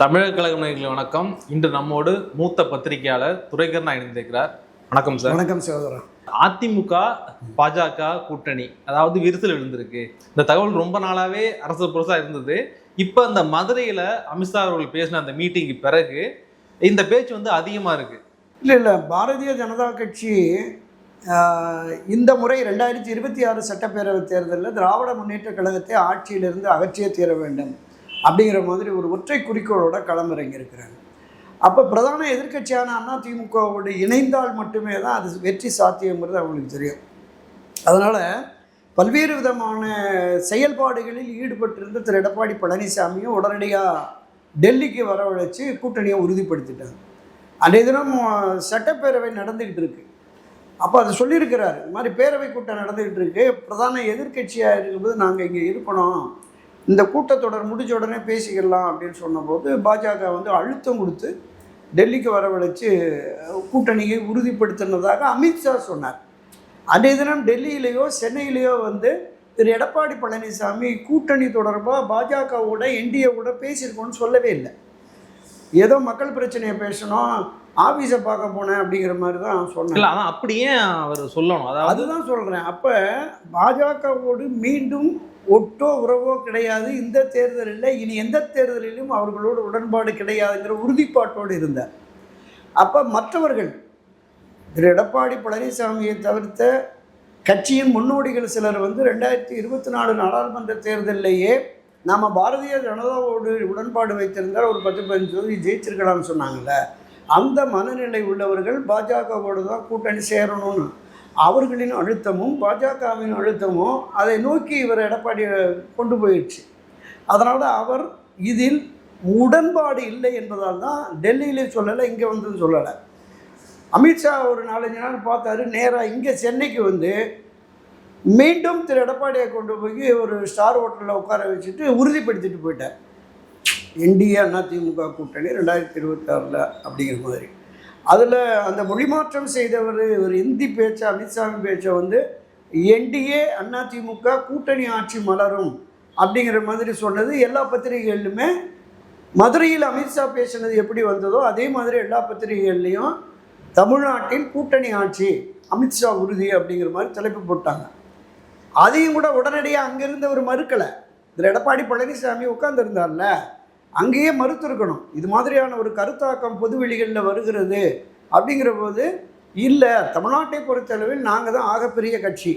தமிழக கழக வணக்கம். இன்று நம்மோடு மூத்த பத்திரிகையாளர் துரைகர்ணா இணைந்திருக்கிறார். வணக்கம் சார். வணக்கம் சகோதரன் அதிமுக பாஜக கூட்டணி அதாவது விரிசல் விழுந்திருக்கு. இந்த தகவல் ரொம்ப நாளாவே அரசு புரசா இருந்தது. இப்போ இந்த மதுரையில அமித்ஷா அவர்கள் பேசின அந்த மீட்டிங்கு பிறகு இந்த பேச்சு வந்து அதிகமா இருக்கு. இல்லை இல்லை. பாரதிய ஜனதா கட்சி இந்த முறை ரெண்டாயிரத்தி இருபத்தி ஆறு சட்டப்பேரவைத் தேர்தலில் திராவிட முன்னேற்ற கழகத்தை ஆட்சியிலிருந்து அகற்றியே தீர வேண்டும். அப்படிங்கிற மாதிரி ஒரு ஒற்றை குறிக்கோளோட களமிறங்கியிருக்கிறாங்க. அப்போ பிரதான எதிர்க்கட்சியான திமுகவோடு இணைந்தால் மட்டுமே தான் அது வெற்றி சாத்தியங்கிறது அவங்களுக்கு தெரியும். அதனால் பல்வேறு விதமான செயல்பாடுகளில் ஈடுபட்டிருந்த திரு. எடப்பாடி பழனிசாமியும் உடனடியாக டெல்லிக்கு வரவழைச்சு கூட்டணியை உறுதிப்படுத்திட்டாங்க. அன்றைய தினம் சட்டப்பேரவை நடந்துக்கிட்டு இருக்கு. அப்போ அதை சொல்லியிருக்கிறார் இந்த மாதிரி பேரவை கூட்டம் நடந்துக்கிட்டு இருக்கு. பிரதான எதிர்க்கட்சியாக இருக்கும்போது நாங்கள் இங்கே இருக்கணும். இந்த கூட்டத்தொடர் முடிஞ்ச உடனே பேசிக்கலாம் அப்படின்னு சொன்னபோது பாஜக வந்து அழுத்தம் கொடுத்து டெல்லிக்கு வரவழைச்சு கூட்டணியை உறுதிப்படுத்தினதாக அமித்ஷா சொன்னார். அன்றைய தினம் டெல்லியிலேயோ சென்னையிலேயோ வந்து திரு எடப்பாடி பழனிசாமி கூட்டணி தொடர்பாக பாஜகவோட என்டிஏவோட பேசியிருக்கோன்னு சொல்லவே இல்லை. ஏதோ மக்கள் பிரச்சனையை பேசணும் ஆஃபீஸை பார்க்க போனேன் அப்படிங்கிற மாதிரி தான் இல்ல சொன்னேன் அதான் அப்படியே அவர் சொல்லணும். அதாவது அதுதான் சொல்கிறேன் அப்போ பாஜகவோடு மீண்டும் ஒட்டோ உறவோ கிடையாது இந்த தேர்தலில் இனி எந்த தேர்தலிலும் அவர்களோடு உடன்பாடு கிடையாதுங்கிற உறுதிப்பாட்டோடு இருந்தார். அப்போ மற்றவர்கள் திரு எடப்பாடி பழனிசாமியை தவிர்த்த கட்சியின் முன்னோடிகள் சிலர் வந்து ரெண்டாயிரத்தி இருபத்தி நாலு நாடாளுமன்ற தேர்தலிலேயே நாம் பாரதிய ஜனதாவோடு உடன்பாடு வைத்திருந்தால் ஒரு பத்து பதினஞ்சு தொகுதி ஜெயிச்சிருக்கலாம்னு சொன்னாங்கல்ல. அந்த மனநிலை உள்ளவர்கள் பாஜகவோடு தான் கூட்டணி சேரணும்னு அவர்களின் அழுத்தமும் பாஜகவின் அழுத்தமும் அதை நோக்கி இவர் எடப்பாடி கொண்டு போயிடுச்சு. அதனால் அவர் இதில் உடன்பாடு இல்லை என்பதால் தான் டெல்லியிலே சொல்லலை இங்கே வந்து சொல்லலை. அமித்ஷா ஒரு நாலஞ்சு நாள் பார்த்தாரு நேராக இங்கே சென்னைக்கு வந்து மீண்டும் திரு எடப்பாடியை கொண்டு போய் ஒரு ஸ்டார் ஹோட்டலில் உட்கார வச்சுட்டு உறுதிப்படுத்திட்டு போயிட்டார். என்டிஏ அதிமுக கூட்டணி ரெண்டாயிரத்தி இருபத்தாறில் அப்படிங்கிற மாதிரி. அதில் அந்த மொழிமாற்றம் செய்தவர் ஒரு இந்தி பேச்சை அமித்ஷாவின் பேச்சை வந்து என்டிஏ அதிமுக கூட்டணி ஆட்சி மலரும் அப்படிங்கிற மாதிரி சொன்னது. எல்லா பத்திரிகைகளிலுமே மதுரையில் அமித்ஷா பேசினது எப்படி வந்ததோ அதே மாதிரி எல்லா பத்திரிகைகள்லேயும் தமிழ்நாட்டில் கூட்டணி ஆட்சி அமித்ஷா உறுதி அப்படிங்கிற மாதிரி தலைப்பு போட்டாங்க. அதையும் கூட உடனடியாக அங்கேருந்து அவர் மறுக்கலை. இதில் எடப்பாடி பழனிசாமி உட்காந்துருந்தார்ல அங்கேயே மறுத்திருக்கணும். இது மாதிரியான ஒரு கருத்தாக்கம் பொதுவெளிகளில் வருகிறது அப்படிங்கிற போது இல்லை தமிழ்நாட்டை பொறுத்தளவில் நாங்கள் தான் ஆகப்பெரிய கட்சி.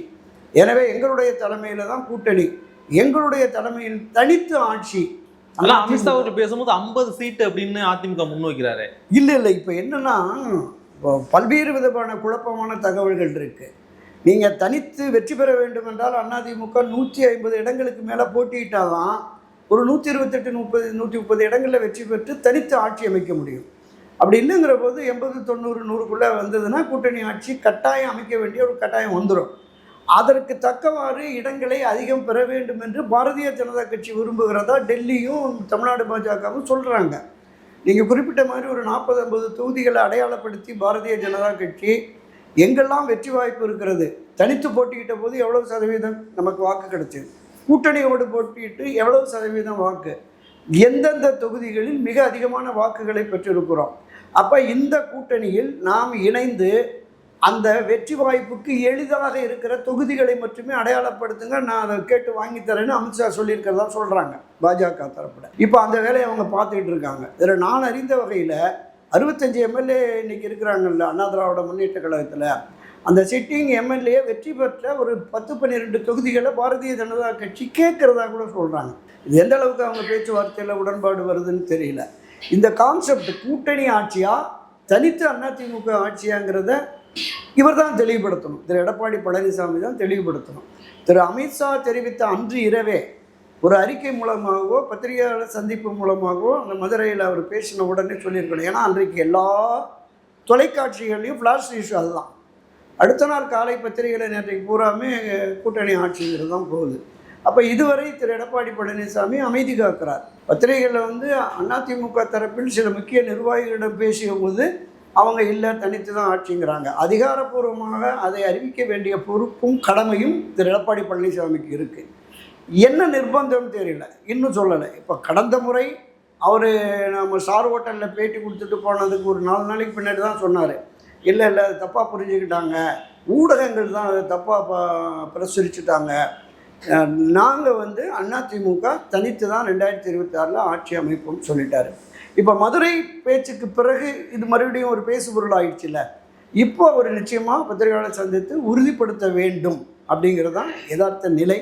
எனவே எங்களுடைய தலைமையில் தான் கூட்டணி. எங்களுடைய தலைமையில் தனித்து ஆட்சி ஆனா அமித்ஷா அவர்கள் பேசும்போது ஐம்பது சீட்டு அப்படின்னு அதிமுக முன்வைக்கிறாரு. இல்லை இல்லை இப்போ என்னன்னா பல்வேறு விதமான குழப்பமான தகவல்கள் இருக்குது நீங்கள் தனித்து வெற்றி பெற வேண்டும் என்றால் அதிமுக நூற்றி ஐம்பது இடங்களுக்கு மேலே போட்டியிட்டால் தான் ஒரு நூற்றி இருபத்தெட்டு முப்பது நூற்றி முப்பது இடங்களில் வெற்றி பெற்று தனித்து ஆட்சி அமைக்க முடியும். அப்படி இல்லைங்கிற போது எண்பது தொண்ணூறு நூறுக்குள்ளே வந்ததுன்னா கூட்டணி ஆட்சி கட்டாயம் அமைக்க வேண்டிய ஒரு கட்டாயம் வந்துடும். அதற்கு தக்கவாறு இடங்களை அதிகம் பெற வேண்டும் என்று பாரதிய ஜனதா கட்சி விரும்புகிறதா டெல்லியும் தமிழ்நாடு பாஜகவும் சொல்கிறாங்க நீங்கள் குறிப்பிட்ட மாதிரி ஒரு நாற்பது ஐம்பது தொகுதிகளை அடையாளப்படுத்தி பாரதிய ஜனதா கட்சி எங்கெல்லாம் வெற்றி வாய்ப்பு இருக்கிறது? தனித்து போட்டிக்கிட்ட போது எவ்வளவு சதவீதம் நமக்கு வாக்கு கிடைச்சது கூட்டணியோடு போட்டியிட்டு எவ்வளவு சதவீதம் வாக்கு? எந்தெந்த தொகுதிகளில் மிக அதிகமான வாக்குகளை பெற்றிருக்கிறோம்? அப்போ இந்த கூட்டணியில் நாம் இணைந்து அந்த வெற்றி வாய்ப்புக்கு எளிதாக இருக்கிற தொகுதிகளை மட்டுமே அடையாளப்படுத்துங்க. நான் அதை கேட்டு வாங்கி தரேன்னு அமித்ஷா சொல்லியிருக்கிறதா சொல்கிறாங்க பாஜக தரப்பில். இப்போ அந்த வேலையை அவங்க பார்த்துக்கிட்டு இருக்காங்க. இதில் நான் அறிந்த வகையில் அறுபத்தஞ்சு எம்எல்ஏ இன்னைக்கு இருக்கிறாங்கல்ல அண்ணா திராவிட முன்னேற்ற கழகத்தில். அந்த சிட்டிங் எம்எல்ஏ வெற்றி பெற்ற ஒரு பத்து பன்னிரெண்டு தொகுதிகளை பாரதிய ஜனதா கட்சி கேட்குறதா கூட சொல்கிறாங்க இது எந்த அளவுக்கு அவங்க பேச்சுவார்த்தையில் உடன்பாடு வருதுன்னு தெரியல. இந்த கான்செப்ட் கூட்டணி ஆட்சியா தனித்து அதிமுக ஆட்சியாங்கிறத இவர் தான் தெளிவுபடுத்தணும். திரு எடப்பாடி பழனிசாமி தான் தெளிவுபடுத்தணும். திரு அமித்ஷா தெரிவித்த அன்று இரவே ஒரு அறிக்கை மூலமாகவோ பத்திரிகையாளர் சந்திப்பு மூலமாகவோ அந்த மதுரையில் அவர் பேசின உடனே சொல்லியிருக்கணும். ஏன்னா அன்றைக்கு எல்லா தொலைக்காட்சிகள்லையும் ஃப்ளாஷ் நியூஸ் அதுதான். அடுத்த நாள் காலை பத்திரிகையில் நேற்றைக்கு பூராமே கூட்டணி ஆட்சிங்கிறது தான் போகுது. அப்போ இதுவரை திரு. எடப்பாடி பழனிசாமி அமைதி காக்கிறார். பத்திரிகைகளில் வந்து அதிமுக தரப்பில் சில முக்கிய நிர்வாகிகளிடம் பேசிய போது அவங்க இல்லை தனித்து தான் ஆட்சிங்கிறாங்க. அதிகாரப்பூர்வமாக அதை அறிவிக்க வேண்டிய பொறுப்பும் கடமையும் திரு. எடப்பாடி பழனிசாமிக்கு இருக்குது என்ன நிர்பந்தம்னு தெரியல. இன்னும் சொல்லலை. இப்போ கடந்த முறை அவர் நம்ம சார் ஹோட்டலில் பேட்டி கொடுத்துட்டு போனதுக்கு ஒரு நாலு நாளைக்கு பின்னாடி தான் சொன்னார். இல்லை இல்லை அது தப்பாக புரிஞ்சுக்கிட்டாங்க. ஊடகங்கள் தான் அதை தப்பாக பிரசுரிச்சுட்டாங்க. நாங்கள் வந்து அதிமுக தனித்து தான் ரெண்டாயிரத்தி இருபத்தி ஆறில் ஆட்சி அமைப்போம்னு சொல்லிட்டாரு. இப்போ மதுரை பேச்சுக்கு பிறகு இது மறுபடியும் ஒரு பேசுபொருள் ஆயிடுச்சுல்ல. இப்போ அவர் நிச்சயமாக பத்திரிகையாளர் சந்தித்து உறுதிப்படுத்த வேண்டும் அப்படிங்கிறது தான் யதார்த்த நிலை.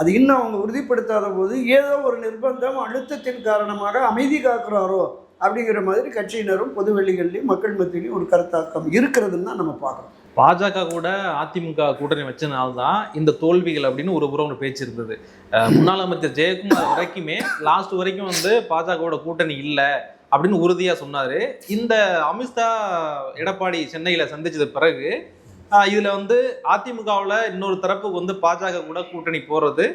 அது இன்னும் அவங்க உறுதிப்படுத்தாத போது ஏதோ ஒரு நிர்பந்தம் அழுத்தத்தின் காரணமாக அமைதி காக்குறாரோ அப்படிங்கிற மாதிரி கட்சியினரும் பொது வெளிகள்லையும் மக்கள் மத்தியிலையும் ஒரு கருத்தாக்கம் இருக்கிறதுன்னு தான் நம்ம பார்க்குறோம். பாஜக கூட அதிமுக கூட்டணி வச்சனால தான் இந்த தோல்விகள் அப்படின்னு ஒரு புறம் ஒரு பேச்சு இருந்தது. முன்னாள் அமைச்சர் ஜெயக்குமார் வரைக்குமே லாஸ்ட் வரைக்கும் வந்து பாஜகவோட கூட்டணி இல்லை அப்படின்னு உறுதியா சொன்னாரு. இந்த அமித்ஷா எடப்பாடி சென்னையில சந்திச்சது பிறகு இதில் இதுல வந்து அதிமுகவில் இன்னொரு தரப்புக்கு வந்து பாஜக கூட கூட்டணி போறது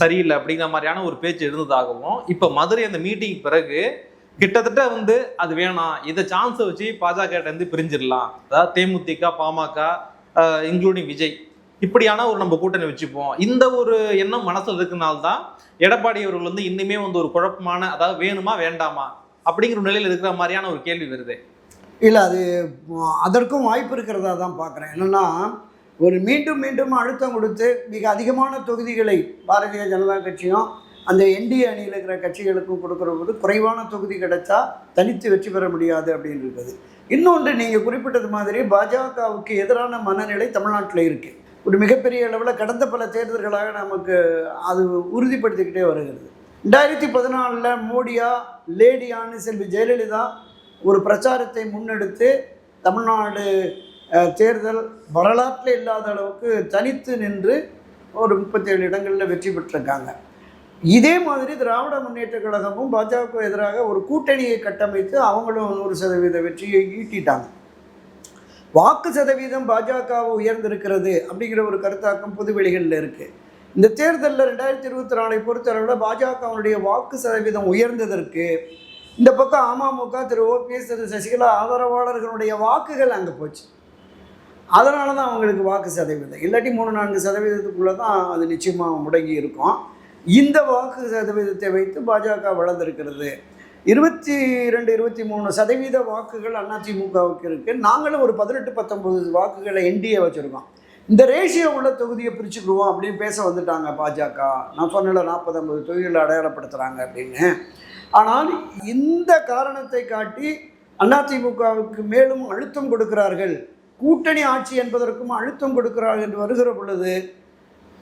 சரியில்லை அப்படிங்கிற மாதிரியான ஒரு பேச்சு இருந்ததாகவும் இப்போ மதுரை அந்த மீட்டிங் பிறகு கிட்டத்தட்ட வந்து அது வேணாம். இதை சான்ஸை வச்சு பாஜக இருந்து பிரிஞ்சிடலாம். அதாவது தேமுதிக பாமக இன்க்ளூடிங் விஜய். இப்படியான ஒரு நம்ம கூட்டணி வச்சுப்போம். இந்த ஒரு எண்ணம் மனசில் இருக்கிறனால்தான் எடப்பாடி அவர்கள் வந்து இன்னுமே வந்து ஒரு குழப்பமான அதாவது வேணுமா வேண்டாமா அப்படிங்கிற நிலையில் இருக்கிற மாதிரியான ஒரு கேள்வி வருது. இல்லை அது அதற்கும் வாய்ப்பு இருக்கிறதா தான் பார்க்குறேன். என்னென்னா ஒரு மீண்டும் மீண்டும் அழுத்தம் கொடுத்து மிக அதிகமான தொகுதிகளை பாரதிய ஜனதா கட்சியும் அந்த என்டிஏ அணியில் இருக்கிற கட்சிகளுக்கும் கொடுக்குற போது குறைவான தொகுதி கிடைச்சா தனித்து வெற்றி பெற முடியாது அப்படின்னு இருக்குது. இன்னொன்று நீங்கள் குறிப்பிட்டது மாதிரி பாஜகவுக்கு எதிரான மனநிலை தமிழ்நாட்டில் இருக்குது ஒரு மிகப்பெரிய அளவில் கடந்த பல தேர்தல்களாக நமக்கு அது உறுதிப்படுத்திக்கிட்டே வருகிறது. ரெண்டாயிரத்தி பதினாலில் மோடியா லேடியான்னு செல்வி ஜெயலலிதா ஒரு பிரச்சாரத்தை முன்னெடுத்து தமிழ்நாடு தேர்தல் வரலாற்றில் இல்லாத அளவுக்கு தனித்து நின்று ஒரு முப்பத்தேழு இடங்களில் வெற்றி பெற்றிருக்காங்க. இதே மாதிரி திராவிட முன்னேற்ற கழகமும் பாஜக எதிராக ஒரு கூட்டணியை கட்டமைத்து அவங்களும் நூறு சதவீத வெற்றியை ஈட்டிட்டாங்க. வாக்கு சதவீதம் பாஜக உயர்ந்திருக்கிறது அப்படிங்கிற ஒரு கருத்தாக்கம் பொதுவெளிகளில் இருக்குது இந்த தேர்தலில் ரெண்டாயிரத்தி இருபத்தி நாலை பொறுத்தளவில் பாஜகவுடைய வாக்கு சதவீதம் உயர்ந்ததற்கு இந்த பக்கம் அமமுக திரு ஓபிஎஸ் திரு சசிகலா ஆதரவாளர்களுடைய வாக்குகள் அங்கே போச்சு. அதனால தான் அவங்களுக்கு வாக்கு சதவீதம். இல்லாட்டி மூணு நான்கு சதவீதத்துக்குள்ளே தான் அது நிச்சயமாக முடங்கி இருக்கும். இந்த வாக்கு சதவீதத்தை வைத்து பாஜக வளர்ந்திருக்கிறது. இருபத்தி ரெண்டு இருபத்தி மூணு சதவீத வாக்குகள் அதிமுகவுக்கு இருக்குது நாங்களும் ஒரு பதினெட்டு பத்தொம்பது வாக்குகளை என்டிஏ வச்சுருக்கோம். இந்த ரேஷியோ உள்ள தொகுதியை பிரிச்சுக்கிடுவோம் அப்படின்னு பேச வந்துட்டாங்க பாஜக. நான் சொன்னல நாற்பது ஐம்பது தொகுதிகளை அடையாளப்படுத்துகிறாங்க அப்படின்னு. ஆனால் இந்த காரணத்தை காட்டி அதிமுகவுக்கு மேலும் அழுத்தம் கொடுக்கிறார்கள். கூட்டணி ஆட்சி என்பதற்கும் அழுத்தம் கொடுக்கிறார்கள் என்று வருகிற பொழுது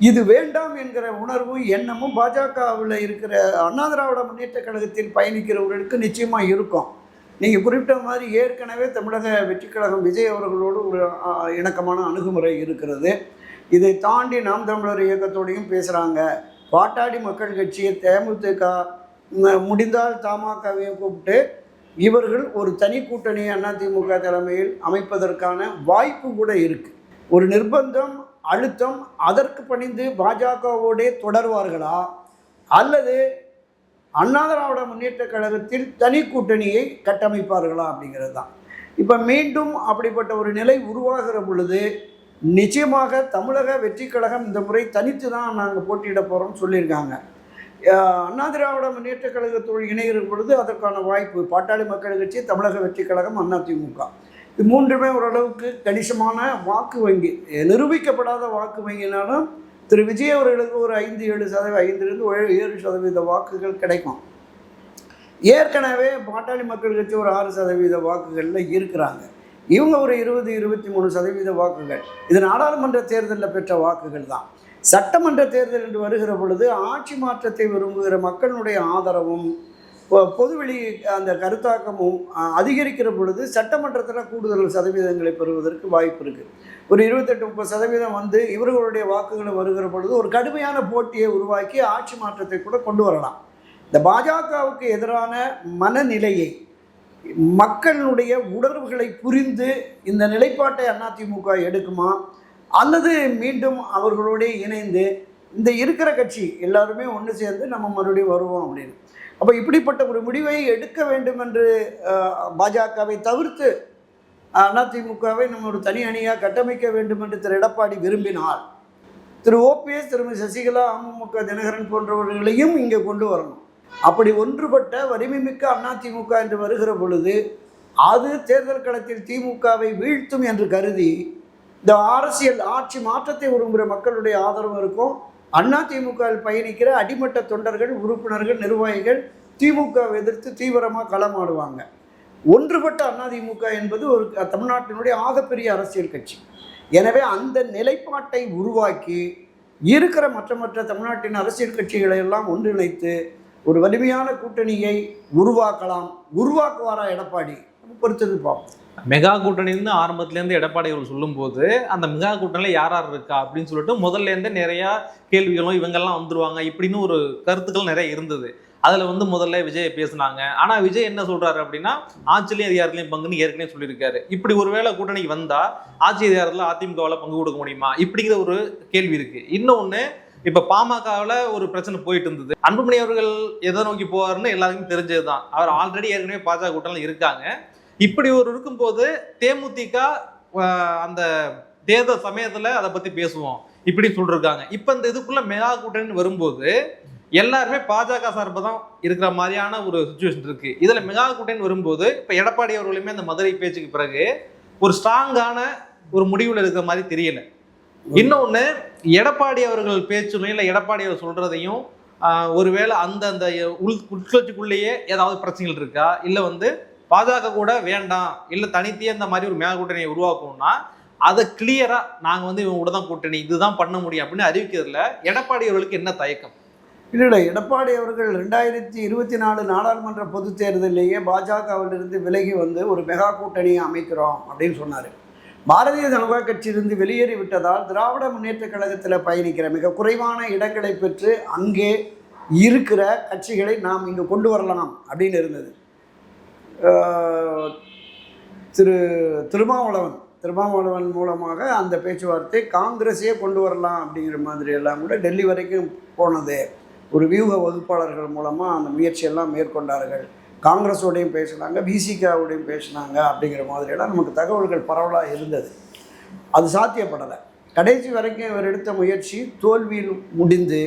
இது வேண்டாம் என்கிற உணர்வும் எண்ணமும் பாஜகவில் இருக்கிற அண்ணா திராவிட முன்னேற்ற கழகத்தில் பயணிக்கிறவர்களுக்கு நிச்சயமாக இருக்கும். நீங்கள் குறிப்பிட்ட மாதிரி ஏற்கனவே தமிழக வெற்றி கழகம் விஜய் அவர்களோடு ஒரு இணக்கமான அணுகுமுறை இருக்கிறது. இதை தாண்டி நாம் தமிழர் இயக்கத்தோடையும் பேசுகிறாங்க பாட்டாடி மக்கள் கட்சியை தேமுதிக முடிந்தால் தமாகவையும் கூப்பிட்டு இவர்கள் ஒரு தனி கூட்டணி அதிமுக தலைமையில் அமைப்பதற்கான வாய்ப்பு கூட இருக்குது ஒரு நிர்பந்தம் அழுத்தம் அதற்கு பணிந்து பாஜகவோடே தொடர்வார்களா? அல்லது அண்ணா திராவிட முன்னேற்ற கழகத்தில் தனி கூட்டணியை கட்டமைப்பார்களா அப்படிங்கிறது தான். இப்போ மீண்டும் அப்படிப்பட்ட ஒரு நிலை உருவாகிற பொழுது நிச்சயமாக தமிழக வெற்றி கழகம் இந்த முறை தனித்து தான் நாங்கள் போட்டியிட போகிறோம்னு சொல்லியிருக்காங்க. அண்ணா திராவிட முன்னேற்ற கழகத்தோடு இணைகிற பொழுது அதற்கான வாய்ப்பு பாட்டாளி மக்கள் கட்சி தமிழக வெற்றி கழகம் அதிமுக இது மூன்றுமே ஓரளவுக்கு கணிசமான வாக்கு வங்கி நிரூபிக்கப்படாத வாக்கு வங்கினாலும் திரு. விஜய் அவர்களுக்கு ஒரு ஐந்து ஏழு சதவீதம் ஐந்துலேருந்து ஏழு சதவீத வாக்குகள் கிடைக்கும். ஏற்கனவே பாட்டாளி மக்கள் கட்சி ஒரு ஆறு சதவீத வாக்குகளில் இருக்கிறாங்க. இவங்க ஒரு இருபது இருபத்தி மூணு சதவீத வாக்குகள். இது நாடாளுமன்ற தேர்தலில் பெற்ற வாக்குகள் தான். சட்டமன்ற தேர்தல் என்று வருகிற பொழுது ஆட்சி மாற்றத்தை விரும்புகிற மக்களுடைய ஆதரவும் பொதுவெளி அந்த கருத்தாக்கமும் அதிகரிக்கிற பொழுது சட்டமன்றத்தில் கூடுதல் சதவீதங்களை பெறுவதற்கு வாய்ப்பு இருக்குது ஒரு இருபத்தெட்டு முப்பது சதவீதம் வந்து இவர்களுடைய வாக்குகளை வருகிற பொழுது ஒரு கடுமையான போட்டியை உருவாக்கி ஆட்சி மாற்றத்தை கூட கொண்டு வரலாம். இந்த பாஜகவுக்கு எதிரான மனநிலையை மக்களுடைய உணர்வுகளை புரிந்து இந்த நிலைப்பாட்டை அதிமுக எடுக்குமா? அல்லது மீண்டும் அவர்களோடு இணைந்து இந்த இருக்கிற கட்சி எல்லாருமே ஒன்று சேர்ந்து நம்ம மறுபடியும் வருவோம் அப்படின்னு. அப்போ இப்படிப்பட்ட ஒரு முடிவை எடுக்க வேண்டும் என்று பாஜகவை தவிர்த்து அதிமுகவை நம்ம ஒரு தனி அணியாக கட்டமைக்க வேண்டும் என்று திரு எடப்பாடி விரும்பினால் திரு ஓபிஎஸ் திருமதி சசிகலா அமமுக தினகரன் போன்றவர்களையும் இங்கே கொண்டு வரணும். அப்படி ஒன்றுபட்ட வலிமைமிக்க அதிமுக என்று வருகிற பொழுது அது தேர்தல் களத்தில் திமுகவை வீழ்த்தும் என்று கருதி இந்த அரசியல் ஆட்சி மாற்றத்தை விரும்புகிற மக்களுடைய ஆதரவு இருக்கும். அண்ணா திமுகவில் பயணிக்கிற அடிமட்ட தொண்டர்கள் உறுப்பினர்கள் நிர்வாகிகள் திமுகவை எதிர்த்து தீவிரமாக களமாடுவாங்க. ஒன்றுபட்ட அதிமுக என்பது ஒரு தமிழ்நாட்டினுடைய ஆகப்பெரிய அரசியல் கட்சி. எனவே அந்த நிலைப்பாட்டை உருவாக்கி இருக்கிற மற்ற மற்ற தமிழ்நாட்டின் அரசியல் கட்சிகளை எல்லாம் ஒன்றிணைத்து ஒரு வலிமையான கூட்டணியை உருவாக்கலாம். உருவாக்குவாரா எடப்பாடி? பொறுத்தது பார்ப்போம் மெகா கூட்டணின்னு ஆரம்பத்துலேருந்து எடப்பாடி அவர்கள் சொல்லும்போது அந்த மெகா கூட்டணியில் யார் யார் இருக்கா அப்படின்னு சொல்லிட்டு முதல்லேருந்து நிறையா கேள்விகளும் இவங்கெல்லாம் வந்துருவாங்க இப்படின்னு ஒரு கருத்துக்கள் நிறைய இருந்தது. அதில் வந்து முதல்ல விஜய் பேசுனாங்க. ஆனால் விஜய் என்ன சொல்கிறாரு அப்படின்னா ஆட்சிலையும் அதிகாரத்துலையும் பங்குன்னு ஏற்கனவே சொல்லியிருக்காரு. இப்படி ஒருவேளை கூட்டணிக்கு வந்தால் ஆட்சி அதிகாரத்தில் அதிமுகவில் பங்கு கொடுக்க முடியுமா? இப்படிங்கிற ஒரு கேள்வி இருக்குது இன்னொன்று இப்போ பாமகவில் ஒரு பிரச்சனை போயிட்டு இருந்தது. அன்புமணி அவர்கள் எதை நோக்கி போவாருன்னு எல்லாருக்கும் தெரிஞ்சதுதான். அவர் ஆல்ரெடி ஏற்கனவே பாஜக கூட்டணியில் இருக்காங்க. இப்படி ஒரு இருக்கும்போது தேமுதிக அந்த தேத சமயத்துல அதை பத்தி பேசுவோம். இப்படி சொல்லிருக்காங்க. இப்ப இந்த இதுக்குள்ள மெகா கூட்டணி வரும்போது எல்லாருமே பாஜக சார்பு தான் இருக்கிற மாதிரியான ஒரு சுச்சுவேஷன் இருக்கு. இதுல மெகா கூட்டணி வரும்போது இப்ப எடப்பாடி அவர்களுமே அந்த மதுரை பேச்சுக்கு பிறகு ஒரு ஸ்ட்ராங்கான ஒரு முடிவுல இருக்கிற மாதிரி தெரியல. இன்னொன்னு எடப்பாடி அவர்கள் பேச்சுலையும் இல்லை எடப்பாடி அவர் சொல்றதையும் ஒருவேளை அந்த அந்த உள் உட்கட்சிக்குள்ளேயே ஏதாவது பிரச்சனைகள் இருக்கா? இல்லை வந்து பாஜக கூட வேண்டாம் இல்லை தனித்தே இந்த மாதிரி ஒரு மேல் கூட்டணியை உருவாக்கணும்னா அதை கிளியரா நாங்க வந்து இவங்க கூட தான் கூட்டணி இதுதான் பண்ண முடியும் அப்படின்னு அறிவிக்கிறதுல எடப்பாடி அவர்களுக்கு என்ன தயக்கம்? இல்லை இல்லை எடப்பாடி அவர்கள் ரெண்டாயிரத்தி இருபத்தி நாலு நாடாளுமன்ற பொதுத் தேர்தலிலேயே பாஜகவிலிருந்து விலகி வந்து ஒரு மெகா கூட்டணியை அமைக்கிறோம் அப்படின்னு சொன்னார். பாரதிய ஜனதா கட்சியிலிருந்து வெளியேறி விட்டதால் திராவிட முன்னேற்ற கழகத்தில் பயணிக்கிற மிக குறைவான இடங்களை பெற்று அங்கே இருக்கிற கட்சிகளை நாம் இங்கே கொண்டு வரலாம் அப்படின்னு இருந்தது. திரு திருமாவளவன் திருமாவளவன் மூலமாக அந்த பேச்சுவார்த்தை காங்கிரஸே கொண்டு வரலாம் அப்படிங்கிற மாதிரி எல்லாம் கூட டெல்லி வரைக்கும் போனது. ஒரு வியூக வகுப்பாளர்கள் மூலமாக அந்த முயற்சியெல்லாம் மேற்கொண்டார்கள். காங்கிரஸோடையும் பேசினாங்க பிசிகாவோடையும் பேசினாங்க அப்படிங்கிற மாதிரியெல்லாம் நமக்கு தகவல்கள் பரவலாக இருந்தது. அது சாத்தியப்படலை. கடைசி வரைக்கும் இவர் எடுத்த முயற்சி தோல்வியில் முடிந்து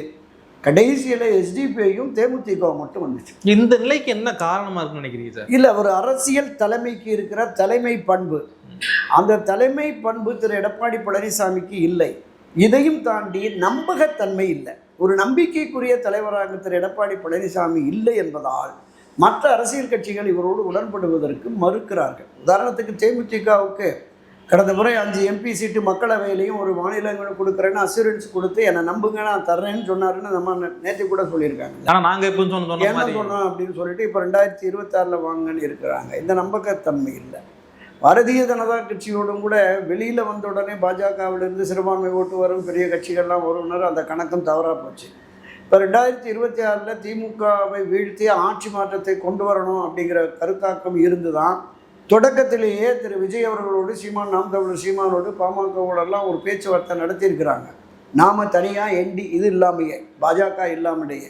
கடைசியில் எஸ்டிபிஐயும் தேமுதிகவும் மட்டும் வந்துச்சு. இந்த நிலைக்கு என்ன காரணமா இருக்குன்னு நினைக்கிறீங்க சார்? இல்லை ஒரு அரசியல் தலைமைக்கு இருக்கிற தலைமை பண்பு. அந்த தலைமை பண்பு திரு. எடப்பாடி பழனிசாமிக்கு இல்லை. இதையும் தாண்டி நம்பகத்தன்மை இல்லை. ஒரு நம்பிக்கைக்குரிய தலைவராக திரு. எடப்பாடி பழனிசாமி இல்லை என்பதால் மற்ற அரசியல் கட்சிகள் இவரோடு உடன்படுவதற்கு மறுக்கிறார்கள். உதாரணத்துக்கு தேமுதிகவுக்கு கடந்த முறை அஞ்சு எம்பி சீட்டு மக்களவையிலையும் ஒரு மாநிலங்களும் கொடுக்குறேன்னு அசூரன்ஸ் கொடுத்து என்னை நம்புங்க நான் தர்றேன்னு சொன்னாருன்னு நம்ம நேற்று கூட சொல்லியிருக்காங்க. ஆனா நாங்க இப்போ சொன்ன சொன்ன என்ன சொன்னோம் அப்படின்னு சொல்லிட்டு இப்போ ரெண்டாயிரத்தி இருபத்தாறில் வாங்கன்னு இருக்கிறாங்க. இந்த நம்பகத்தன்மை இல்லை. பாரதிய ஜனதா கட்சியோடும் கூட வெளியில் வந்த உடனே பாஜகவிலிருந்து சிறுபான்மை ஓட்டு வரும் பெரிய கட்சிகள்லாம் வரும்னர் அந்த கணக்கும் தவறாக போச்சு. இப்போ ரெண்டாயிரத்தி இருபத்தி ஆறில் திமுகவை வீழ்த்தி ஆட்சி மாற்றத்தை கொண்டு வரணும் அப்படிங்கிற கருத்தாக்கம் இருந்து தான் தொடக்கத்திலேயே திரு விஜய் அவர்களோடு சீமான் நாம் தமிழர் சீமானோடு பாமகவோடெல்லாம் ஒரு பேச்சுவார்த்தை நடத்தியிருக்கிறாங்க. நாம் தனியாக என்டி இது இல்லாமையே பாஜக இல்லாமலேயே.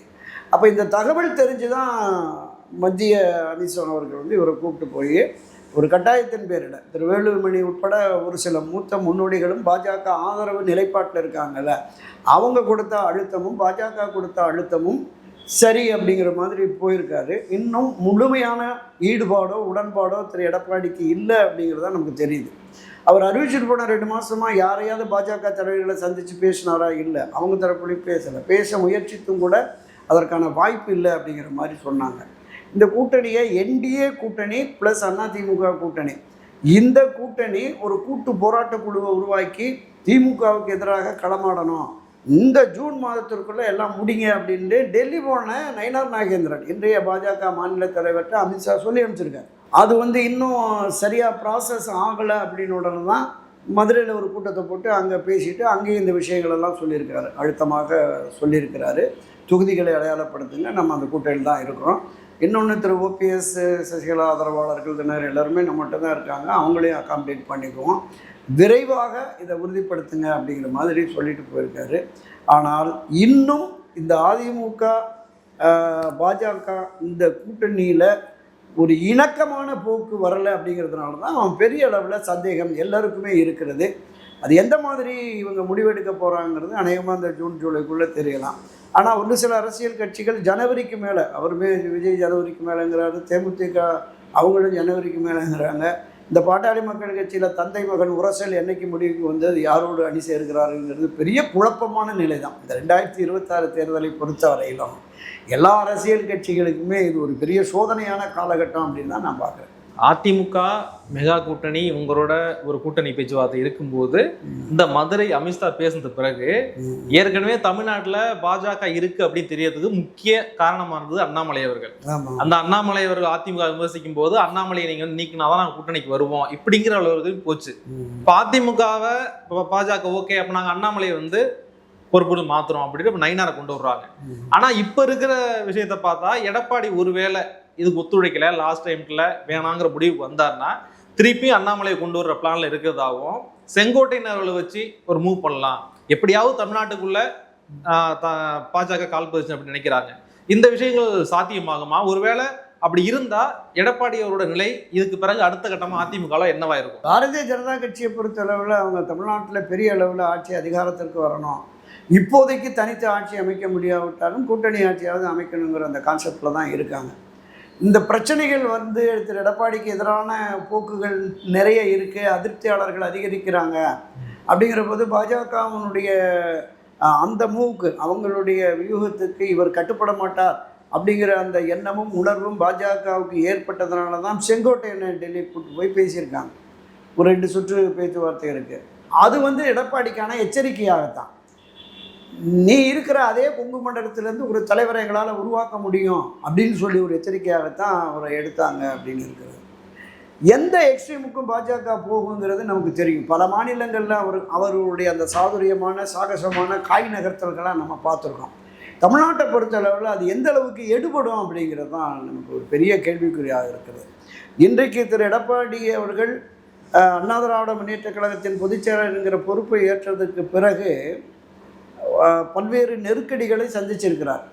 அப்போ இந்த தகவல் தெரிஞ்சு தான் மத்திய அமித்ஷா அவர்கள் வந்து இவரை கூப்பிட்டு போய் ஒரு கட்டாயத்தின் பேரில் திரு வேலுமணி உட்பட ஒரு சில மூத்த முன்னோடிகளும் பாஜக ஆதரவு நிலைப்பாட்டில் இருக்காங்கல்ல அவங்க கொடுத்த அழுத்தமும் பாஜக கொடுத்த அழுத்தமும் சரி அப்படிங்கிற மாதிரி போயிருக்காரு. இன்னும் முழுமையான ஈடுபாடோ உடன்பாடோ திரு எடப்பாடிக்கு இல்லை அப்படிங்கிறது தான் நமக்கு தெரியுது. அவர் அறிவிச்சிட்டு போன ரெண்டு மாசமா யாரையாவது பாஜக தலைவர்களை சந்தித்து பேசினாரா? இல்லை. அவங்க தரப்புலையும் பேசலை. பேச முயற்சித்தும் கூட அதற்கான வாய்ப்பு இல்லை அப்படிங்கிற மாதிரி சொன்னாங்க. இந்த கூட்டணியை என்டிஏ கூட்டணி ப்ளஸ் அதிமுக கூட்டணி. இந்த கூட்டணி ஒரு கூட்டு போராட்ட குழுவை உருவாக்கி திமுகவுக்கு எதிராக களமாடணும். இந்த ஜூன் மாதத்திற்குள்ளே எல்லாம் முடிங்க அப்படின்ட்டு டெல்லி போன நயினார் நாகேந்திரன் இன்றைய பாஜக மாநில தலைவர்கிட்ட அமித்ஷா சொல்லி அனுப்பிச்சிருக்காரு. அது வந்து இன்னும் சரியாக ப்ராசஸ் ஆகலை அப்படின்னு உடனே தான் மதுரையில் ஒரு கூட்டத்தை போட்டு அங்கே பேசிட்டு அங்கேயும் இந்த விஷயங்களெல்லாம் சொல்லியிருக்கிறாரு. அழுத்தமாக சொல்லியிருக்கிறாரு. தொகுதிகளை அடையாளப்படுத்துங்க. நம்ம அந்த கூட்டணியில் தான் இருக்கிறோம். இன்னொன்று திரு ஓபிஎஸ் சசிகலா ஆதரவாளர்கள் தினர் எல்லாருமே நம்மகிட்ட தான் இருக்காங்க. அவங்களையும் அகாமடேட் பண்ணிக்குவோம். விரைவாக இதை உறுதிப்படுத்துங்க அப்படிங்கிற மாதிரி சொல்லிட்டு போயிருக்காரு. ஆனால் இன்னும் இந்த அதிமுக பாஜக இந்த கூட்டணியில் ஒரு இணக்கமான போக்கு வரலை அப்படிங்கிறதுனால தான் அவன் பெரிய அளவில் சந்தேகம் எல்லாருக்குமே இருக்கிறது. அது எந்த மாதிரி இவங்க முடிவெடுக்க போகிறாங்கிறது அநேகமாக இந்த ஜூன் ஜூலைக்குள்ளே தெரியலாம். ஆனால் ஒரு சில அரசியல் கட்சிகள் ஜனவரிக்கு மேலே அவருமே விஜய் ஜனவரிக்கு மேலேங்கிறாரு தேமுதிக அவங்களும் ஜனவரிக்கு மேலேங்கிறாங்க. இந்த பாட்டாளி மக்கள் கட்சியில் தந்தை மகன் உரசல் என்னைக்கு முடிவுக்கு வந்தது யாரோடு அணி சேர்கிறாருங்கிறது பெரிய குழப்பமான நிலை தான் இந்த ரெண்டாயிரத்தி இருபத்தாறு தேர்தலை பொறுத்த வரையிலும் எல்லா அரசியல் கட்சிகளுக்குமே இது ஒரு பெரிய சோதனையான காலகட்டம் அப்படின்னு தான் நான் பார்க்குறேன். அதிமுக மெகா கூட்டணி உங்களோட ஒரு கூட்டணி பேச்சுவார்த்தை இருக்கும்போது இந்த மதுரை அமித்ஷா பேசின பிறகு ஏற்கனவே தமிழ்நாட்டுல பாஜக இருக்கு அப்படின்னு தெரியறதுக்கு முக்கிய காரணமானது அண்ணாமலை அவர்கள். அந்த அண்ணாமலை அவர்கள் அதிமுக விமர்சிக்கும் போது அண்ணாமலையை நீங்க வந்து நீக்கினாதான் நாங்க கூட்டணிக்கு வருவோம் இப்படிங்கிற அளவுக்கு போச்சு. இப்போ அதிமுகவை இப்போ பாஜக ஓகே அப்ப நாங்க அண்ணாமலையை வந்து பொறுப்பு மாத்துறோம் அப்படின்னு நைனாரை கொண்டு வர்றாங்க. ஆனா இப்ப இருக்கிற விஷயத்த பார்த்தா எடப்பாடி ஒருவேளை இதுக்கு ஒத்துழைக்கல லாஸ்ட் டைம்ல வேணாங்கிற முடிவுக்கு வந்தாருன்னா திருப்பி அண்ணாமலையை கொண்டு வர்ற பிளான்ல இருக்கிறதாகவும் செங்கோட்டையினர்களை வச்சு ஒரு மூவ் பண்ணலாம். எப்படியாவது தமிழ்நாட்டுக்குள்ள பாஜக கால் பதிச்சு அப்படின்னு நினைக்கிறாங்க. இந்த விஷயங்கள் சாத்தியமாகுமா? ஒருவேளை அப்படி இருந்தா எடப்பாடி அவரோட நிலை இதுக்கு பிறகு அடுத்த கட்டமா அதிமுக என்னவா இருக்கும்? பாரதிய ஜனதா கட்சியை பொறுத்த அளவில் அவங்க தமிழ்நாட்டில் பெரிய அளவில் ஆட்சி அதிகாரத்திற்கு வரணும். இப்போதைக்கு தனித்து ஆட்சி அமைக்க முடியாவிட்டாலும் கூட்டணி ஆட்சியாவது அமைக்கணுங்கிற அந்த கான்செப்டில் தான் இருக்காங்க. இந்த பிரச்சனைகள் வந்து திரு எடப்பாடிக்கு எதிரான போக்குகள் நிறைய இருக்குது அதிருப்தியாளர்கள் அதிகரிக்கிறாங்க அப்படிங்கிற போது பாஜகவினுடைய அந்த மூவுக்கு அவங்களுடைய வியூகத்துக்கு இவர் கட்டுப்பட மாட்டார் அப்படிங்கிற அந்த எண்ணமும் உணர்வும் பாஜகவுக்கு ஏற்பட்டதுனால தான் செங்கோட்டையனை டெல்லி கூட்டு போய் பேசியிருக்காங்க. ஒரு ரெண்டு சுற்று பேச்சுவார்த்தை இருக்குது அது வந்து எடப்பாடிக்கான எச்சரிக்கையாகத்தான். நீ இருக்கிற அதே கொங்கு மண்டலத்திலேருந்து ஒரு தலைவரை எங்களால் உருவாக்க முடியும் அப்படின்னு சொல்லி ஒரு எச்சரிக்கையாகத்தான் அவரை எடுத்தாங்க அப்படின்னு இருக்கிறது. எந்த எக்ஸ்ட்ரீமுக்கும் பாஜக போகுங்கிறது நமக்கு தெரியும். பல மாநிலங்களில் அவர் அவருடைய அந்த சாதுரியமான சாகசமான காய் நகர்த்தல்களாக நம்ம பார்த்துருக்கோம். தமிழ்நாட்டை பொறுத்த அளவில் அது எந்த அளவுக்கு எடுபடும் அப்படிங்கிறது தான் நமக்கு ஒரு பெரிய கேள்விக்குறியாக இருக்கிறது. இன்றைக்கு திரு எடப்பாடி அவர்கள் அஹ், அண்ணா திராவிட முன்னேற்ற கழகத்தின் பொதுச்செயலர் என்கிற பொறுப்பை ஏற்றதுக்கு பிறகு பல்வேறு நெருக்கடிகளை சந்திச்சிருக்கிறார்.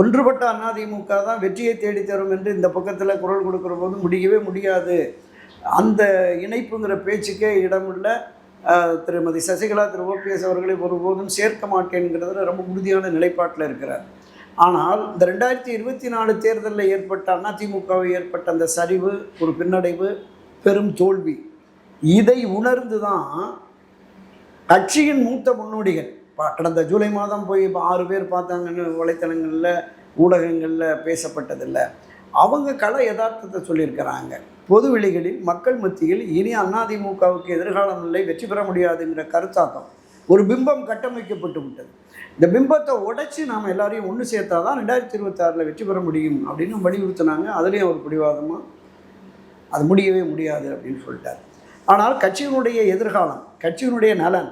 ஒன்றுபட்ட அதிமுக தான் வெற்றியை தேடித்தரும் என்று இந்த பக்கத்தில் குரல் கொடுக்குற போது முடியவே முடியாது. அந்த இணைப்புங்கிற பேச்சுக்கே இடமில்ல. திருமதி சசிகலா திரு ஓபிஎஸ் அவர்களை ஒருபோதும் சேர்க்க மாட்டேங்கிறதுல ரொம்ப உறுதியான நிலைப்பாட்டில் இருக்கிறார். ஆனால் இந்த ரெண்டாயிரத்தி இருபத்தி நாலு தேர்தலில் ஏற்பட்ட அதிமுகவை ஏற்பட்ட அந்த சரிவு ஒரு பின்னடைவு பெரும் தோல்வி. இதை உணர்ந்து தான் கட்சியின் மூத்த முன்னோடிகள் கடந்த ஜூலை மாதம் போய் இப்போ ஆறு பேர் பார்த்தாங்கன்னு வலைத்தளங்களில் ஊடகங்களில் பேசப்பட்டதில்லை. அவங்க கலை யதார்த்தத்தை சொல்லியிருக்கிறாங்க. பொதுவெளிகளில் மக்கள் மத்தியில் இனி அதிமுகவுக்கு எதிர்காலம் இல்லை வெற்றி பெற முடியாதுங்கிற கருத்தாக்கம் ஒரு பிம்பம் கட்டமைக்கப்பட்டு விட்டது. இந்த பிம்பத்தை உடைச்சி நாம் எல்லாரையும் ஒன்று சேர்த்தா தான் ரெண்டாயிரத்தி இருபத்தாறில் வெற்றி பெற முடியும் அப்படின்னு வலியுறுத்தினாங்க. அதுலேயும் ஒரு பிடிவாதமாக அது முடியவே முடியாது அப்படின்னு சொல்லிட்டார். ஆனால் கட்சியினுடைய எதிர்காலம் கட்சியினுடைய நலன்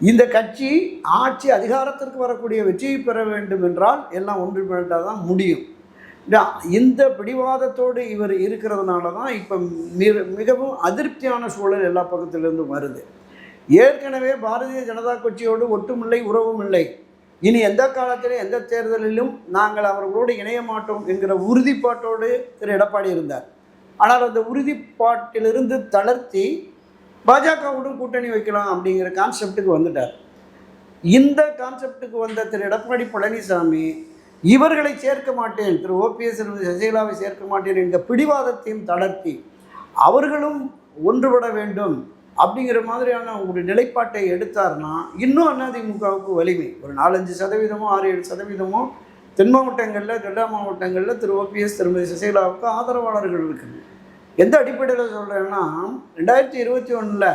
இந்த கட்சி ஆட்சி அதிகாரத்திற்கு வரக்கூடிய வெற்றியை பெற வேண்டும் என்றால் எல்லாம் ஒன்றுபட்டால் தான் முடியும். இந்த- இந்த பிடிவாதத்தோடு இவர் இருக்கிறதுனால தான் இப்போ மிக மிகவும் அதிருப்தியான சூழல் எல்லா பக்கத்திலிருந்தும் வருது. ஏற்கனவே பாரதிய ஜனதா கட்சியோடு ஒட்டுமில்லை உறவும் இல்லை இனி எந்த காலத்திலும் எந்த தேர்தலிலும் நாங்கள் அவர்களோடு இணைய மாட்டோம் என்கிற உறுதிப்பாட்டோடு திரு எடப்பாடி இருந்தார். ஆனால் அந்த உறுதிப்பாட்டிலிருந்து தளர்த்தி பாஜகவுடன் கூட்டணி வைக்கலாம் அப்படிங்கிற கான்செப்டுக்கு வந்துட்டார். இந்த கான்செப்டுக்கு வந்த திரு எடப்பாடி பழனிசாமி இவர்களை சேர்க்க மாட்டேன் திரு ஓபிஎஸ் சசிகலாவை சேர்க்க மாட்டேன் என்கிற பிடிவாதத்தையும் தளர்த்தி அவர்களும் ஒன்றுபட வேண்டும் அப்படிங்கிற மாதிரியான ஒரு நிலைப்பாட்டை எடுத்தார்னா இன்னும் அதிமுகவுக்கு வலிமை. ஒரு நாலஞ்சு சதவீதமோ ஆறு ஏழு சதவீதமோ தென் மாவட்டங்களில் டெல்டா மாவட்டங்களில் திரு ஓபிஎஸ் திருமதி சசிகலாவுக்கு ஆதரவாளர்கள் இருக்குது. எந்த அடிப்படையில் சொல்கிறேன்னா ரெண்டாயிரத்தி இருபத்தி ஒன்றில்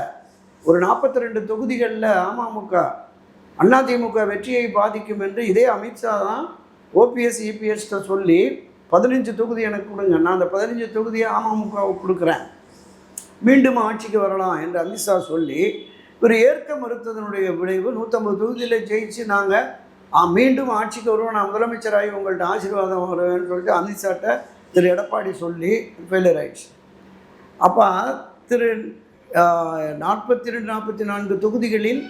ஒரு நாற்பத்தி ரெண்டு தொகுதிகளில் அமமுக அதிமுக வெற்றியை பாதிக்கும் என்று இதே அமித்ஷா தான் ஓபிஎஸ் இபிஎஸ்கிட்ட சொல்லி பதினஞ்சு தொகுதி எனக்கு கொடுங்க நான் அந்த பதினஞ்சு தொகுதியை அமமுகவுக்கு கொடுக்குறேன். மீண்டும் ஆட்சிக்கு வரலாம் என்று அமித்ஷா சொல்லி இவர் ஏற்க மறுத்ததனுடைய விளைவு நூற்றம்பது தொகுதியில் ஜெயிச்சு நாங்கள் மீண்டும் ஆட்சிக்கு வருவோம் நான் முதலமைச்சராகி உங்கள்கிட்ட ஆசீர்வாதம் வருவேன்னு சொல்லிட்டு அமித்ஷாட்ட திரு. எடப்பாடி சொல்லி ஃபெயிலியர் ஆயிடுச்சு. அப்போ திரு நாற்பத்தி ரெண்டு நாற்பத்தி நான்கு தொகுதிகளில்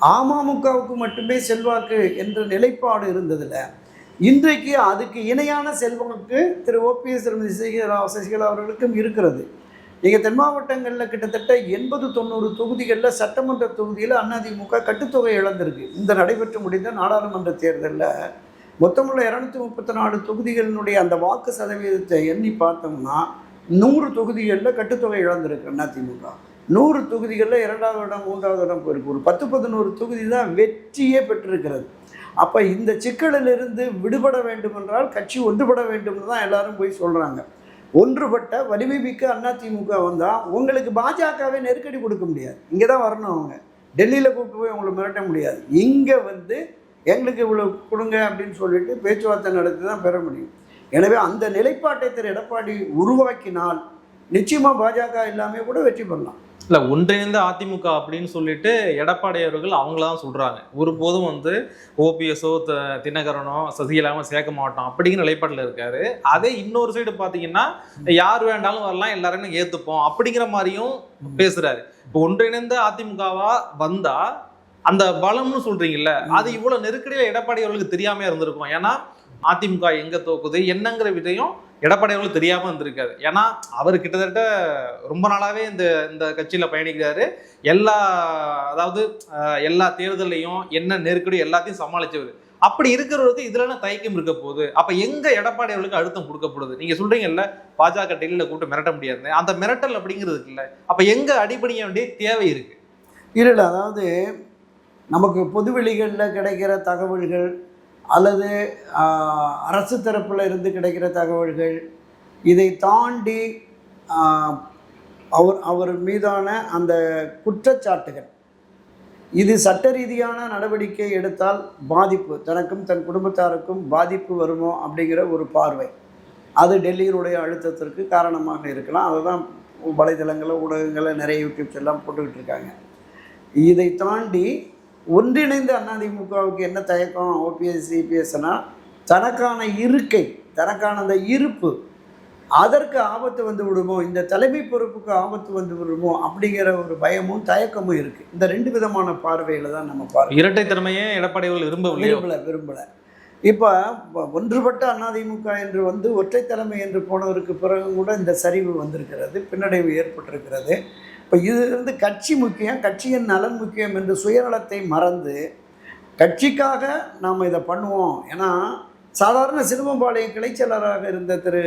அமமுகவுக்கு மட்டுமே செல்வாக்கு என்ற நிலைப்பாடு இருந்ததில்ல. இன்றைக்கு அதுக்கு இணையான செல்வாக்கு திரு ஓபிஎஸ் திருமதி சசிகலா சசிகலா அவர்களுக்கும் இருக்கிறது. நீங்கள் தென் மாவட்டங்களில் கிட்டத்தட்ட எண்பது தொண்ணூறு தொகுதிகளில் சட்டமன்ற தொகுதியில் அதிமுக கட்டுத்தொகை இழந்திருக்கு. இந்த நடைபெற்று முடிந்த நாடாளுமன்ற தேர்தலில் மொத்தமுள்ள இரநூத்தி முப்பத்தி நாலு தொகுதிகளினுடைய அந்த வாக்கு சதவீதத்தை எண்ணி பார்த்தோம்னா நூறு தொகுதிகளில் கட்டுத்தொகை இழந்திருக்கு அதிமுக. நூறு தொகுதிகளில் இரண்டாவது இடம் மூன்றாவது இடம் போயிருக்கு. ஒரு பத்து பதினோரு தொகுதி தான் வெற்றியே பெற்றிருக்கிறது. அப்போ இந்த சிக்கலிலிருந்து விடுபட வேண்டுமென்றால் கட்சி ஒன்றுபட வேண்டும்னு தான் எல்லாரும் போய் சொல்கிறாங்க ஒன்றுபட்ட வலிமை மிக்க அதிமுக வந்தால் உங்களுக்கு பாஜகவே நெருக்கடி கொடுக்க முடியாது. இங்கே தான் வரணும் அவங்க. டெல்லியில் கூப்பிட்டு போய் அவங்களை மிரட்ட முடியாது. இங்கே வந்து எங்களுக்கு இவ்வளோ கொடுங்க அப்படின்னு சொல்லிட்டு பேச்சுவார்த்தை நடத்தி தான் பெற முடியும். எனவே அந்த நிலைப்பாட்டை திரு எடப்பாடி உருவாக்கினால் நிச்சயமாக பாஜக எல்லாமே கூட வெற்றி பெறலாம். இல்ல ஒன்றிணைந்த அதிமுக அப்படின்னு சொல்லிட்டு எடப்பாடி அவர்கள் அவங்கள தான் சொல்றாங்க. ஒருபோதும் வந்து ஓபிஎஸ்ஓ தினகரனோ சசிகலாவும் சேர்க்க மாட்டோம் அப்படிங்கிற நிலைப்பாட்டில் இருக்காரு. அதே இன்னொரு சைடு பாத்தீங்கன்னா யார் வேண்டாலும் வரலாம் எல்லாரும் ஏத்துப்போம் அப்படிங்கிற மாதிரியும் பேசுறாரு. இப்போ ஒன்றிணைந்த அதிமுகவா வந்தா அந்த பலம்னு சொல்றீங்கல்ல அது இவ்வளவு நெருக்கடியில எடப்பாடி அவர்களுக்கு தெரியாம இருந்திருக்கும். ஏன்னா அதிமுக எங்கே தோக்குது என்னங்கிற விதையும் எடப்பாடி தெரியாமல் தெரியாம ஏன்னா அவர் கிட்டத்தட்ட ரொம்ப நாளாகவே இந்த இந்த கட்சியில் பயணிக்கிறாரு. எல்லா அதாவது எல்லா தேர்தலையும் என்ன நெருக்கடி எல்லாத்தையும் சமாளித்தவர் அப்படி இருக்கிறவருக்கு இதுல தயக்கம் இருக்க போகுது? அப்ப எங்க எடப்பாடி அவர்களுக்கு அழுத்தம் கொடுக்கப்படுது நீங்க சொல்றீங்கல்ல பாஜக டெல்லியில கூப்பிட்டு மிரட்ட முடியாது அந்த மிரட்டல் அப்படிங்கிறது இல்லை. அப்ப எங்க அடிபணிய வேண்டிய தேவை இருக்கு? இல்லை அதாவது நமக்கு பொதுவெளிகளில் கிடைக்கிற தகவல்கள் அல்லது அரசு தரப்பில் இருந்து கிடைக்கிற தகவல்கள் இதை தாண்டி அவர் அவர் மீதான அந்த குற்றச்சாட்டுகள் இது சட்ட ரீதியான நடவடிக்கை எடுத்தால் பாதிப்பு தனக்கும் தன் குடும்பத்தாருக்கும் பாதிப்பு வருமோ அப்படிங்கிற ஒரு பார்வை. அது டெல்லியினுடைய அழுத்தத்திற்கு காரணமாக இருக்கலாம். அதை தான் வலைதளங்களில் ஊடகங்களில் நிறைய யூடியூப்ஸ் எல்லாம் போட்டுக்கிட்டு இருக்காங்க. இதை தாண்டி ஒன்றிணைந்த அதிமுகவுக்கு என்ன தயக்கம்? ஓபிஎஸ் சிபிஎஸ்னா தனக்கான இருக்கை தனக்கான அந்த இருப்பு அதற்கு ஆபத்து வந்து விடுமோ? இந்த தலைமை பொறுப்புக்கு ஆபத்து வந்து விடுமோ? அப்படிங்கிற ஒரு பயமும் தயக்கமும் இருக்குது இந்த ரெண்டு விதமான பார்வையில் தான் நம்ம பார்க்கணும் இரட்டை திறமையே எடப்பாடி அவர்கள் விரும்பவில்லையோ? விரும்பல விரும்பல. இப்போ ஒன்றுபட்ட அதிமுக என்று வந்து ஒற்றை தலைமை என்று போனதற்கு பிறகு கூட இந்த சரிவு வந்திருக்கிறது பின்னடைவு ஏற்பட்டிருக்கிறது. இப்போ இது வந்து கட்சி முக்கியம் கட்சியின் நலன் முக்கியம் என்று சுயநலத்தை மறந்து கட்சிக்காக நாம் இதை பண்ணுவோம். ஏன்னா சாதாரண சிறுவம்பாளையம் கிளைச்செயலராக இருந்த திரு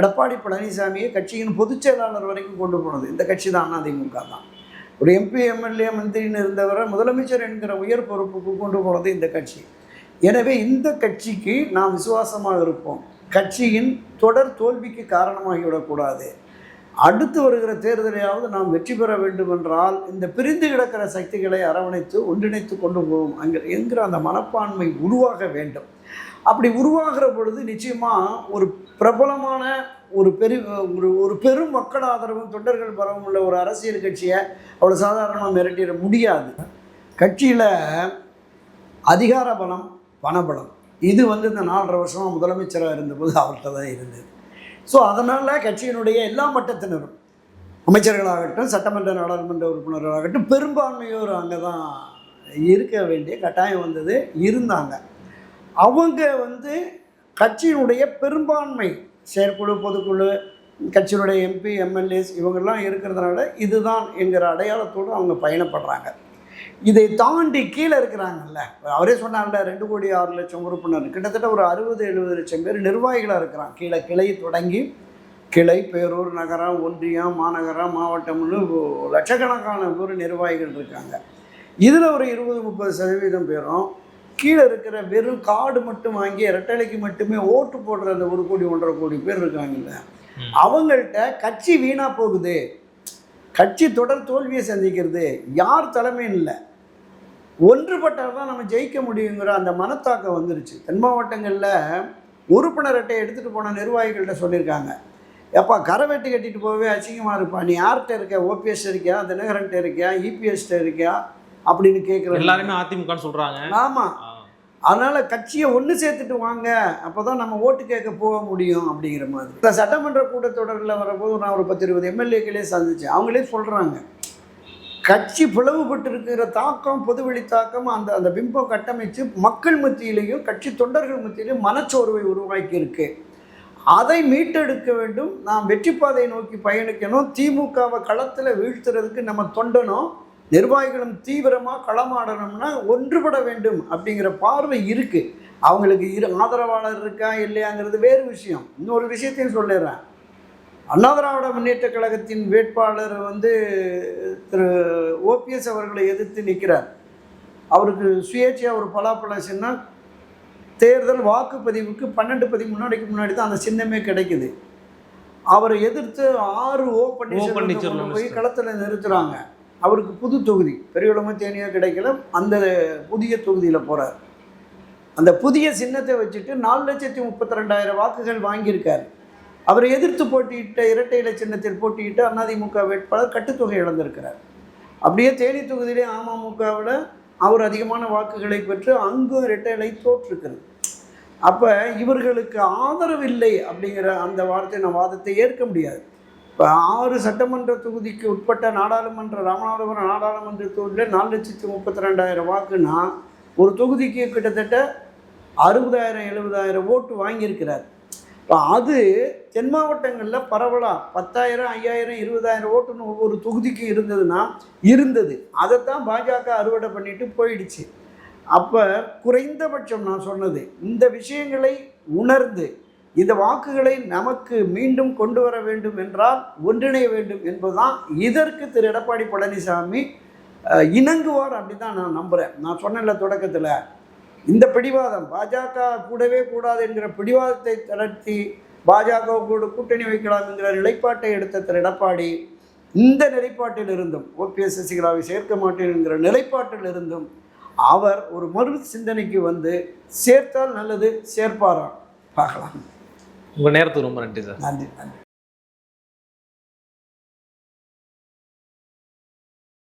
எடப்பாடி பழனிசாமியை கட்சியின் பொதுச் செயலாளர் வரைக்கும் கொண்டு போனது. இந்த கட்சி தான் அதிமுக தான். ஒரு எம்பி எம்எல்ஏ மந்திரின்னு இருந்தவரை முதலமைச்சர் என்கிற உயர் பொறுப்புக்கு கொண்டு போனது இந்த கட்சி. எனவே இந்த கட்சிக்கு நாம் விசுவாசமாக இருப்போம். கட்சியின் தொடர் தோல்விக்கு காரணமாகிவிடக்கூடாது அடுத்து வருகிற தேர்தலையாவது நாம் வெற்றி பெற வேண்டும் என்றால் இந்த பிரிந்து கிடக்கிற சக்திகளை அரவணைத்து ஒன்றிணைத்து கொண்டு போவோம். அங்கே என்கிற அந்த மனப்பான்மை உருவாக வேண்டும். அப்படி உருவாகிற பொழுது நிச்சயமாக ஒரு பிரபலமான ஒரு பெரு ஒரு ஒரு பெரும் மக்கள் ஆதரவும் தொண்டர்கள் பரவும் உள்ள ஒரு அரசியல் கட்சியை அவ்வளோ சாதாரணமாக மிரட்டிட முடியாது. கட்சியில் அதிகார பலம் பணபலம். இது வந்து இந்த நாலரை வருஷமாக முதலமைச்சராக இருந்தபோது அவர்கிட்ட தான் இருந்தது. ஸோ அதனால் கட்சியினுடைய எல்லா மட்டத்தினரும் அமைச்சர்களாகட்டும் சட்டமன்ற நாடாளுமன்ற உறுப்பினர்களாகட்டும் பெரும்பான்மையோர் அங்கே தான் இருக்க வேண்டிய கட்டாயம் வந்தது இருந்தாங்க. அவங்க வந்து கட்சியினுடைய பெரும்பான்மை செயற்குழு பொதுக்குழு கட்சியினுடைய எம்பி எம்எல்ஏஸ் இவங்கெல்லாம் இருக்கிறதுனால இதுதான் என்கிற அடையாளத்தோடு அவங்க பயணப்படுறாங்க. இதை தாண்டி கீழே இருக்கிறாங்கல்ல. அவரே சொன்னார்ல ரெண்டு கோடி ஆறு லட்சம் உறுப்பினர். கிட்டத்தட்ட ஒரு அறுபது எழுபது லட்சம் பேர் நிர்வாகிகளாக இருக்கிறான் கீழே கிளை தொடங்கி கிளை பேரூர் நகரம் ஒன்றியம் மாநகரம் மாவட்டம்னு லட்சக்கணக்கான பேர் நிர்வாகிகள் இருக்காங்க. இதில் ஒரு இருபது முப்பது சதவீதம் பேரும் கீழே இருக்கிற வெறும் கார்டு மட்டும் வாங்கி இரட்டலைக்கு மட்டுமே ஓட்டு போடுற அந்த ஒரு கோடி ஒன்றரை கோடி பேர் இருக்காங்கல்ல. அவங்கள்ட்ட கட்சி வீணாக போகுது. கட்சி தொடர் தோல்வியை சந்திக்கிறது. யார் தலைமைன்னு இல்லை. ஒன்றுபட்டால் தான் நம்ம ஜெயிக்க முடியுங்கிற அந்த மனத்தாக்கம் வந்துருச்சு. தென் மாவட்டங்களில் உறுப்பினர் அட்டை எடுத்துகிட்டு போன நிர்வாகிகள்கிட்ட சொல்லியிருக்காங்க. எப்பா கரை வெட்டி கட்டிட்டு போகவே அசிங்கமாக இருப்பா. நீ யார்கிட்ட இருக்க? ஓபிஎஸ் இருக்கியா? தினகரன்ட்ட இருக்கியா? இபிஎஸ்ட்ட இருக்கியா? அப்படின்னு கேட்குற எல்லாருமே அதிமுகன்னு சொல்றாங்க. ஆமாம். அதனால் கட்சியை ஒன்று சேர்த்துட்டு வாங்க. அப்போ தான் நம்ம ஓட்டு கேட்க போக முடியும் அப்படிங்கிற மாதிரி. இந்த சட்டமன்ற கூட்டத்தொடரில் வரப்போது நான் ஒரு பத்து இருபது எம்எல்ஏக்களே சந்திச்சேன். அவங்களே சொல்கிறாங்க கட்சி பிளவுபட்டிருக்கிற தாக்கம் பொதுவெளி தாக்கம் அந்த அந்த பிம்பம் கட்டமைச்சு மக்கள் மத்தியிலையும் கட்சி தொண்டர்கள் மத்தியிலையும் மனச்சோர்வை உருவாக்கி இருக்கு அதை மீட்டெடுக்க வேண்டும். நாம் வெற்றி பாதையை நோக்கி பயணிக்கணும். திமுகவை களத்தில் வீழ்த்துறதுக்கு நம்ம தொண்டனும் நிர்வாகிகளும் தீவிரமாக களமாடணும்னா ஒன்றுபட வேண்டும் அப்படிங்கிற பார்வை இருக்குது அவங்களுக்கு இரு ஆதரவாளர் இருக்கா இல்லையாங்கிறது வேறு விஷயம். இன்னொரு விஷயத்தையும் சொல்லிடுறேன். அண்ணா திராவிட முன்னேற்ற கழகத்தின் வேட்பாளர் வந்து திரு ஓபிஎஸ் அவர்களை எதிர்த்து நிற்கிறார். அவருக்கு சுயேட்சையாக ஒரு பலாப்பழம் சின்னம் தேர்தல் வாக்குப்பதிவுக்கு பன்னெண்டு பதிவு முன்னாடிக்கு முன்னாடி தான் அந்த சின்னமே கிடைக்குது. அவரை எதிர்த்து ஆறு ஓ பன்னீர்செல்வம் போய் களத்தில் நிறுத்துறாங்க. அவருக்கு புது தொகுதி. பெரியகுளமோ தேனியோ கிடைக்கல. அந்த புதிய தொகுதியில் போகிறார் அந்த புதிய சின்னத்தை வச்சுட்டு நாலு லட்சத்தி முப்பத்தி ரெண்டாயிரம் வாக்குகள் வாங்கியிருக்கார். அவரை எதிர்த்து போட்டியிட்ட இரட்டை இலை சின்னத்தில் போட்டியிட்டு அதிமுக வேட்பாளர் கட்டுத்தொகை இழந்திருக்கிறார். அப்படியே தேனி தொகுதியிலே அமமுகவில் அவர் அதிகமான வாக்குகளை பெற்று அங்கும் இரட்டை இலை தோற்றிருக்கிறது. அப்போ இவர்களுக்கு ஆதரவு இல்லை அப்படிங்கிற அந்த வார்த்தை நான் வாதத்தை ஏற்க முடியாது. இப்போ ஆறு சட்டமன்ற தொகுதிக்கு உட்பட்ட நாடாளுமன்ற ராமநாதபுரம் நாடாளுமன்ற தொகுதியில் நாலு லட்சத்தி முப்பத்தி ரெண்டாயிரம் வாக்குனா ஒரு தொகுதிக்கு கிட்டத்தட்ட அறுபதாயிரம் எழுபதாயிரம் ஓட்டு வாங்கியிருக்கிறார். இப்போ அது தென் மாவட்டங்களில் பரவலாக பத்தாயிரம் ஐயாயிரம் இருபதாயிரம் ஓட்டுன்னு ஒவ்வொரு தொகுதிக்கும் இருந்ததுன்னா இருந்தது. அதைத்தான் பாஜக அறுவடை பண்ணிட்டு போயிடுச்சு. அப்போ குறைந்தபட்சம் நான் சொன்னது இந்த விஷயங்களை உணர்ந்து இந்த வாக்குகளை நமக்கு மீண்டும் கொண்டு வர வேண்டும் என்றால் ஒன்றிணைய வேண்டும் என்பதுதான் இதற்கு திரு எடப்பாடி பழனிசாமி இணங்குவார் அப்படி தான் நான் நம்புகிறேன் நான் சொன்னேன்ல தொடக்கத்தில் இந்த பிடிவாதம் பாஜக கூடவே கூடாது என்கிற பிடிவாதத்தை தளர்த்தி பாஜக கூட கூட்டணி வைக்கலாம் என்கிற நிலைப்பாட்டை எடுத்த திரு எடப்பாடி இந்த நிலைப்பாட்டில் இருந்தும் ஓபிஎஸ் சசிகலாவை சேர்க்க மாட்டேன் என்கிற நிலைப்பாட்டில் இருந்தும் அவர் ஒரு மறு சிந்தனைக்கு வந்து சேர்த்தால் நல்லது சேர்ப்பாராம் பார்க்கலாம். உங்க நேரத்துக்கு ரொம்ப நன்றி சார். நன்றி நன்றி.